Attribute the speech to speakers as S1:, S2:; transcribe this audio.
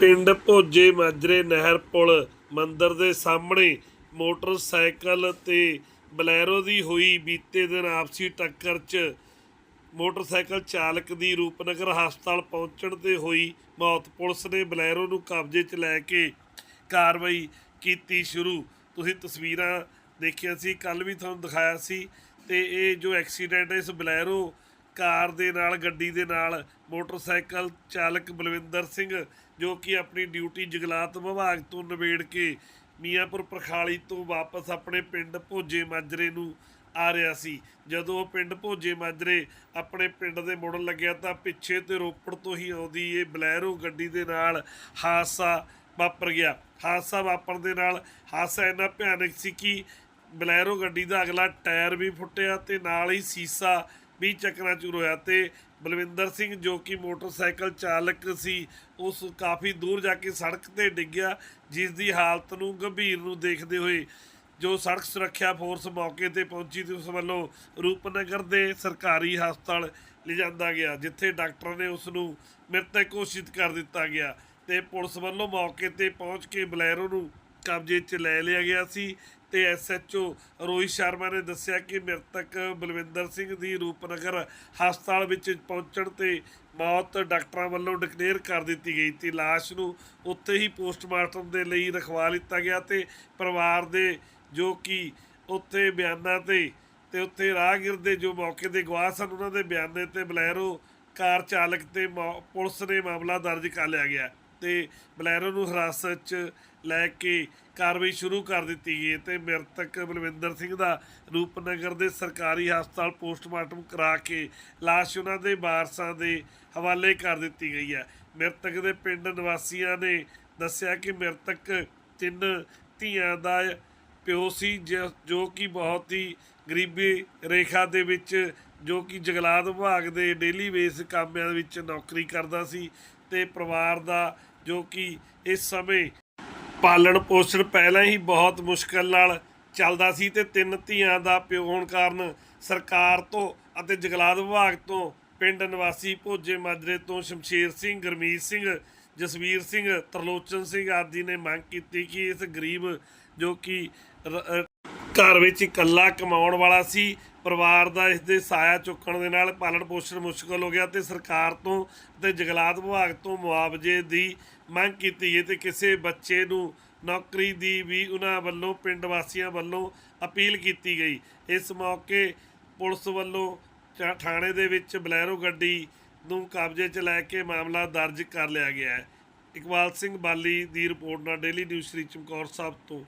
S1: ਪਿੰਡ ਭੋਜੇ ਮਾਜਰੇ ਨਹਿਰ ਪੁਲ ਮੰਦਰ ਦੇ ਸਾਹਮਣੇ ਮੋਟਰਸਾਈਕਲ ਤੇ ਬਲੈਰੋ ਦੀ ਹੋਈ ਬੀਤੇ ਦਿਨ ਆਪਸੀ ਟੱਕਰ 'ਚ ਮੋਟਰਸਾਈਕਲ ਚਾਲਕ ਦੀ ਰੂਪਨਗਰ ਹਸਪਤਾਲ ਪਹੁੰਚਣ ਤੇ ਹੋਈ ਮੌਤ। ਪੁਲਿਸ ਨੇ ਬਲੈਰੋ ਨੂੰ ਕਬਜ਼ੇ 'ਚ ਲੈ ਕੇ ਕਾਰਵਾਈ ਕੀਤੀ ਸ਼ੁਰੂ। ਤੁਸੀਂ ਤਸਵੀਰਾਂ ਦੇਖਿਆ ਸੀ ਕੱਲ ਵੀ ਤੁਹਾਨੂੰ ਦਿਖਾਇਆ ਸੀ ਤੇ ਇਹ ਜੋ ਐਕਸੀਡੈਂਟ ਇਸ ਬਲੈਰੋ ਕਾਰ ਦੇ ਨਾਲ, ਗੱਡੀ ਦੇ ਨਾਲ ਮੋਟਰਸਾਈਕਲ ਚਾਲਕ ਬਲਵਿੰਦਰ ਸਿੰਘ, ਜੋ ਕਿ ਆਪਣੀ ਡਿਊਟੀ ਜਗਲਾਤ ਵਿਭਾਗ ਤੋਂ ਨਿਬੇੜ ਕੇ ਮੀਆਂਪੁਰ ਪ੍ਰਖਾਲੀ ਤੋਂ ਵਾਪਸ ਆਪਣੇ ਪਿੰਡ ਭੋਜੇ ਮਾਜਰੇ ਨੂੰ ਆ ਰਿਹਾ ਸੀ। ਜਦੋਂ ਉਹ ਪਿੰਡ ਭੋਜੇ ਮਾਜਰੇ ਆਪਣੇ ਪਿੰਡ ਦੇ ਮੁੜਨ ਲੱਗਿਆ ਤਾਂ ਪਿੱਛੇ ਤੇ ਰੋਪੜ ਤੋਂ ਹੀ ਆਉਂਦੀ ਇਹ ਬਲੈਰੋ ਗੱਡੀ ਦੇ ਨਾਲ ਹਾਦਸਾ ਵਾਪਰ ਗਿਆ। ਹਾਦਸਾ ਵਾਪਰਨ ਦੇ ਨਾਲ ਹਾਦਸਾ ਇੰਨਾ ਭਿਆਨਕ ਸੀ ਕਿ ਬਲੈਰੋ ਗੱਡੀ ਦਾ ਅਗਲਾ ਟਾਇਰ ਵੀ ਫੁੱਟਿਆ ਤੇ ਨਾਲ ਹੀ ਸੀਸਾ ਵੀ ਚਕਨਾਚੂਰ ਹੋਇਆ ਤੇ ਬਲਵਿੰਦਰ ਸਿੰਘ ਜੋ ਕਿ ਮੋਟਰਸਾਈਕਲ ਚਾਲਕ ਸੀ, ਉਸ ਕਾਫੀ ਦੂਰ ਜਾ ਕੇ ਸੜਕ ਤੇ ਡਿੱਗਿਆ ਜਿਸ ਦੀ ਹਾਲਤ ਨੂੰ ਗੰਭੀਰ ਨੂੰ ਦੇਖਦੇ ਹੋਏ ਜੋ ਸੜਕ ਸੁਰੱਖਿਆ ਫੋਰਸ ਮੌਕੇ ਤੇ ਪਹੁੰਚੀ ਤੇ ਉਸ ਵੱਲੋਂ ਰੂਪਨਗਰ ਦੇ ਸਰਕਾਰੀ ਹਸਪਤਾਲ ਲਿਜਾਂਦਾ ਗਿਆ, ਜਿੱਥੇ ਡਾਕਟਰਾਂ ਨੇ ਉਸ ਨੂੰ ਮ੍ਰਿਤਕ ਘੋਸ਼ਿਤ ਕਰ ਦਿੱਤਾ ਗਿਆ ਤੇ ਪੁਲਿਸ ਵੱਲੋਂ ਮੌਕੇ ਤੇ ਪਹੁੰਚ ਕੇ ਬਲੈਰੋ ਨੂੰ ਕਬਜ਼ੇ 'ਚ ਲੈ ਲਿਆ ਗਿਆ ਸੀ। ਤੇ ਐਸਐਚਓ ਰੋਹਿਤ ਸ਼ਰਮਾ ਨੇ ਦੱਸਿਆ ਕਿ ਮ੍ਰਿਤਕ ਬਲਵਿੰਦਰ ਸਿੰਘ ਦੀ ਰੂਪਨਗਰ ਹਸਪਤਾਲ ਵਿੱਚ ਪਹੁੰਚਣ ਤੇ ਮੌਤ ਡਾਕਟਰਾਂ ਵੱਲੋਂ ਡਿਕਲੇਅਰ ਕਰ ਦਿੱਤੀ ਗਈ ਤੇ ਲਾਸ਼ ਨੂੰ ਉੱਥੇ ਹੀ ਪੋਸਟਮਾਰਟਮ ਦੇ ਲਈ ਰਖਵਾ ਲਿੱਤਾ ਗਿਆ ਤੇ ਪਰਿਵਾਰ ਦੇ ਜੋ ਕਿ ਉੱਥੇ ਬਿਆਨਾਂ ਤੇ ਤੇ ਉੱਥੇ ਰਾਹਗੀਰ ਦੇ ਜੋ ਮੌਕੇ ਦੇ ਗਵਾਹ ਸਨ, ਉਹਨਾਂ ਦੇ ਬਿਆਨੇ ਤੇ ਬਲੈਰੋ ਕਾਰ ਚਾਲਕ ਤੇ ਮੌ- ਪੁਲਿਸ ਨੇ ਮਾਮਲਾ ਦਰਜ ਕਰ ਲਿਆ ਗਿਆ। ਤੇ ਬਲੈਰੋ ਨੂੰ ਹਿਰਾਸਤ 'ਚ ਲੈ ਕੇ ਕਾਰਵਾਈ ਸ਼ੁਰੂ ਕਰ ਦਿੱਤੀ ਗਈ ਹੈ ਤੇ ਮ੍ਰਿਤਕ ਬਲਵਿੰਦਰ ਸਿੰਘ ਦਾ ਰੂਪਨਗਰ ਦੇ ਸਰਕਾਰੀ ਹਸਪਤਾਲ ਪੋਸਟਮਾਰਟਮ ਕਰਾ ਕੇ ਲਾਸ਼ ਉਹਨਾਂ ਦੇ ਵਾਰਸਾਂ ਦੇ ਹਵਾਲੇ ਕਰ ਦਿੱਤੀ ਗਈ ਹੈ। ਮ੍ਰਿਤਕ ਦੇ ਪਿੰਡ ਨਿਵਾਸੀਆਂ ਨੇ ਦੱਸਿਆ ਕਿ ਮ੍ਰਿਤਕ ਤਿੰਨ ਧੀਆਂ ਦਾ ਪਿਓ ਸੀ ਜ- ਜੋ ਕਿ ਬਹੁਤ ਹੀ ਗਰੀਬੀ ਰੇਖਾ ਦੇ ਵਿੱਚ ਜੋ ਕਿ ਜੰਗਲਾਤ ਵਿਭਾਗ ਦੇ ਡੇਲੀ ਬੇਸ ਕਾਮਿਆਂ ਵਿੱਚ ਨੌਕਰੀ ਕਰਦਾ ਸੀ ਤੇ ਪਰਿਵਾਰ ਦਾ ਜੋ ਕਿ ਇਸ ਸਮੇਂ ਪਾਲਣ ਪੋਸ਼ਣ ਪਹਿਲਾਂ ਹੀ ਬਹੁਤ ਮੁਸ਼ਕਲ ਨਾਲ ਚੱਲਦਾ ਸੀ ਤੇ ਤਿੰਨ ਧੀਆਂ ਦਾ ਪਿਓ ਹੋਣ ਕਾਰਨ ਸਰਕਾਰ ਤੋਂ ਅਤੇ ਜੰਗਲਾਤ ਵਿਭਾਗ ਤੋਂ ਪਿੰਡ ਨਿਵਾਸੀ ਭੋਜੇ ਮਾਜਰੇ ਤੋਂ ਸ਼ਮਸ਼ੇਰ ਸਿੰਘ, ਗਰਮੀਤ ਸਿੰਘ, ਜਸਵੀਰ ਸਿੰਘ, ਤਰਲੋਚਨ ਸਿੰਘ ਆਦਿ ਨੇ ਮੰਗ ਕੀਤੀ ਕਿ ਇਸ ਗਰੀਬ ਜੋ ਕਿ ਰ- ਘਰ ਵਿੱਚ ਇਕੱਲਾ ਕਮਾਉਣ ਵਾਲਾ ਸੀ, ਪਰਿਵਾਰ ਦਾ ਇਸ ਦੇ ਸਾਇਆ ਚੁੱਕਣ ਦੇ ਨਾਲ ਪਾਲਣ ਪੋਸ਼ਣ ਮੁਸ਼ਕਲ ਹੋ ਗਿਆ ਤੇ ਸਰਕਾਰ ਤੋਂ ਤੇ ਜੰਗਲਾਤ ਵਿਭਾਗ ਤੋਂ ਮੁਆਵਜ਼ੇ ਦੀ ਮੰਗ ਕੀਤੀ ਗਈ ਤੇ ਕਿਸੇ ਬੱਚੇ ਨੂੰ ਨੌਕਰੀ ਦੀ ਵੀ ਉਹਨਾਂ ਵੱਲੋਂ, ਪਿੰਡ ਵਾਸੀਆਂ ਵੱਲੋਂ ਅਪੀਲ ਕੀਤੀ ਗਈ। ਇਸ ਮੌਕੇ ਪੁਲਿਸ ਵੱਲੋਂ ਥਾ- ਥਾਣੇ ਦੇ ਵਿੱਚ ਬਲੈਰੋ ਗੱਡੀ ਨੂੰ ਕਬਜ਼ੇ 'ਚ ਲੈ ਕੇ ਮਾਮਲਾ ਦਰਜ ਕਰ ਲਿਆ ਗਿਆ ਹੈ। ਇਕਬਾਲ ਸਿੰਘ ਬਾਲੀ ਦੀ ਰਿਪੋਰਟ ਨਾਲ ਡੇਲੀ ਨਿਊਜ਼ ਸ੍ਰੀ ਚਮਕੌਰ ਸਾਹਿਬ ਤੋਂ।